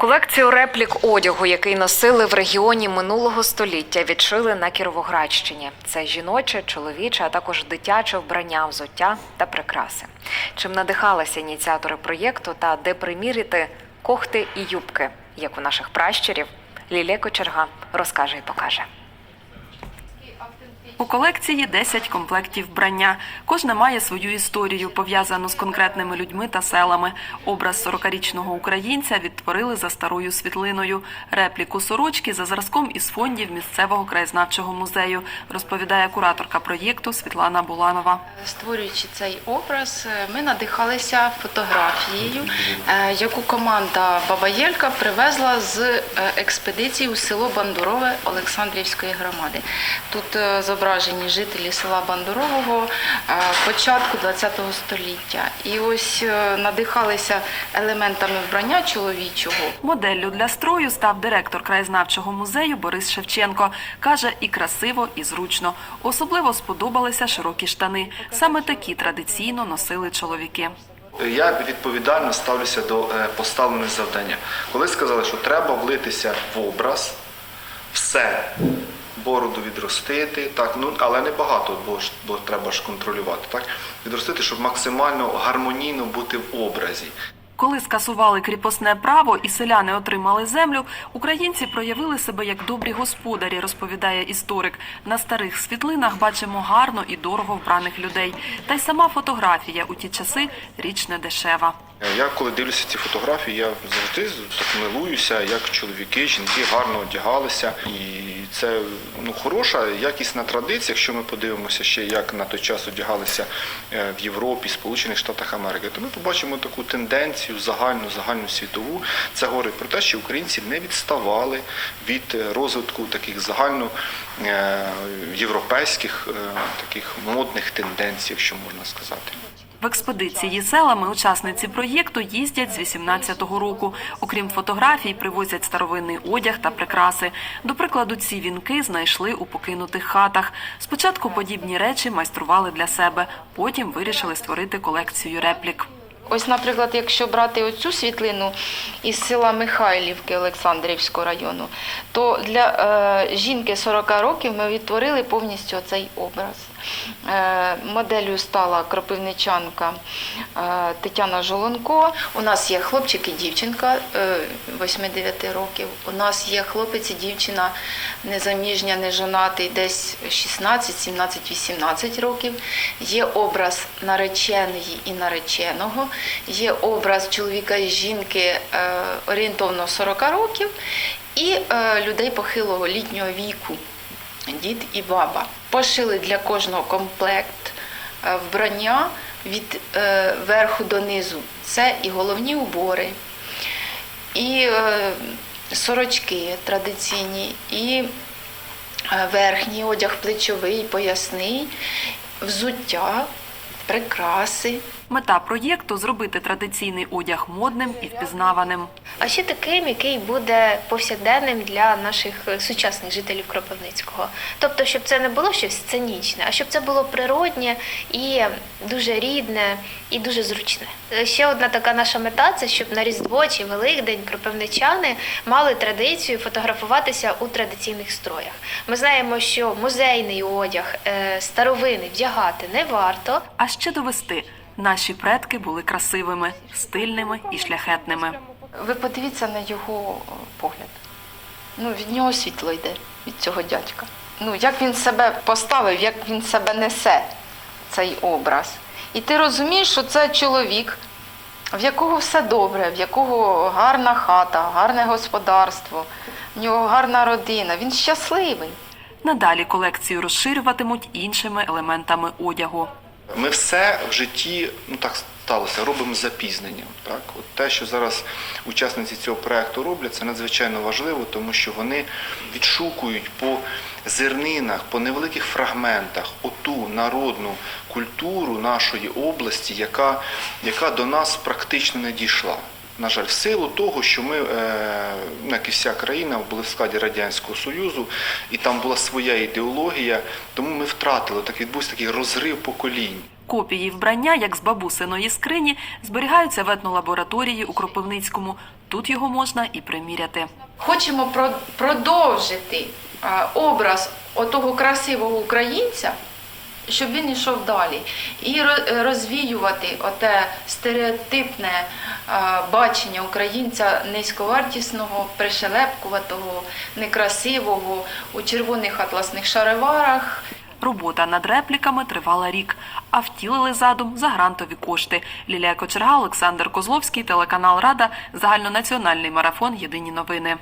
Колекцію реплік одягу, який носили в регіоні минулого століття, відшили на Кіровоградщині. Це жіноче, чоловіче, а також дитяче вбрання, взуття та прикраси. Чим надихалися ініціатори проєкту та де приміряти кохти і юбки, як у наших пращурів, Лілія Кочерга розкаже і покаже. У колекції 10 комплектів вбрання. Кожна має свою історію, пов'язану з конкретними людьми та селами. Образ 40-річного українця відтворили за старою світлиною. Репліку сорочки за зразком із фондів місцевого краєзнавчого музею, розповідає кураторка проєкту Світлана Буланова. Створюючи цей образ, е, ми надихалися фотографією, е, яку команда Баба Єлька привезла з е, експедиції у село Бандурове Олександрівської громади. Тут е, зображені жителі села Бандурового е, початку ХХ століття. І ось е, надихалися елементами вбрання чоловічого. Моделлю для строю став директор краєзнавчого музею Борис Шевченко. Каже, і красиво, і зручно. Особливо сподобалися широкі штани. Саме такі традиційно носили чоловіки. Я відповідально ставлюся до поставлених завдання. Коли сказали, що треба влитися в образ, все, бороду відростити, так, ну, але не багато, бо, бо треба ж контролювати. Так? Відростити, щоб максимально гармонійно бути в образі. Коли скасували кріпосне право і селяни отримали землю, українці проявили себе як добрі господарі, розповідає історик. На старих світлинах бачимо гарно і дорого вбраних людей. Та й сама фотографія у ті часи річ не дешева. Е, Я коли дивлюся ці фотографії, я завжди так милуюся, як чоловіки, жінки гарно одягалися. І це ну, хороша, якісна традиція, якщо ми подивимося ще, як на той час одягалися е, в Європі, Сполучених Штатах Америки, то ми побачимо таку тенденцію загальну, загальну світову. Це говорить про те, що українці не відставали від е, розвитку таких загально європейських таких модних тенденцій, якщо можна сказати. В експедиції селами учасниці проєкту їздять з 18-го року. Окрім фотографій, привозять старовинний одяг та прикраси. До прикладу, ці вінки знайшли у покинутих хатах. Спочатку подібні речі майстрували для себе, потім вирішили створити колекцію реплік. Ось, наприклад, якщо брати оцю світлину із села Михайлівки Олександрівського району, то для е, жінки 40 років ми відтворили повністю цей образ. Е, моделлю стала кропивничанка е, Тетяна Жолонко. У нас є хлопчик і дівчинка е, 8-9 років. У нас є хлопець і дівчина незаміжня, нежонатий, десь 16, 17, 18 років. Є образ нареченої і нареченого, є образ чоловіка і жінки е, орієнтовно 40 років, і е, людей похилого літнього віку, дід і баба. Пошили для кожного комплект е, вбрання від верху до низу. Це і головні убори, і сорочки традиційні, і верхній одяг плечовий, поясний, взуття, прикраси. Мета проєкту зробити традиційний одяг модним і впізнаваним. а ще таким, який буде повсякденним для наших сучасних жителів Кропивницького. Тобто, щоб це не було щось сценічне, а щоб це було природнє і дуже рідне, і дуже зручне. Ще одна така наша мета це щоб на Різдво чи Великдень кропивничани мали традицію фотографуватися у традиційних строях. Ми знаємо, що музейний одяг е, старовини вдягати не варто, А ще довести, наші предки були красивими, стильними і шляхетними. Ви подивіться на його е, погляд. Ну, від нього світло йде, від цього дядька. Ну, як він себе поставив, як він себе несе, цей образ. І ти розумієш, що це чоловік, в якого все добре, в якого гарна хата, гарне господарство, в нього гарна родина, він щасливий. Надалі колекцію розширюватимуть іншими елементами одягу. Ми все в житті, ну так сталося, робимо з запізненням. Так? От те, що зараз учасниці цього проєкту роблять, це надзвичайно важливо, тому що вони відшукують по зернинах, по невеликих фрагментах оту народну культуру нашої області, яка, яка до нас практично не дійшла. На жаль, в силу того, що ми, е, ну, як і вся країна, були в складі Радянського Союзу, і там була своя ідеологія, тому ми втратили, так відбувся такий розрив поколінь. Копії вбрання, як з бабусиної скрині, зберігаються в етнолабораторії у Кропивницькому. Тут його можна і приміряти. Хочемо про- продовжити е, образ отого красивого українця, щоб він йшов далі, і ро- розвіювати оте стереотипне е, бачення українця низьковартісного, пришелепкуватого, некрасивого у червоних атласних шароварах. Робота над репліками тривала рік, а втілили задум за грантові кошти. Лілія Кочерга, Олександр Козловський, телеканал Рада, загальнонаціональний марафон Єдині новини.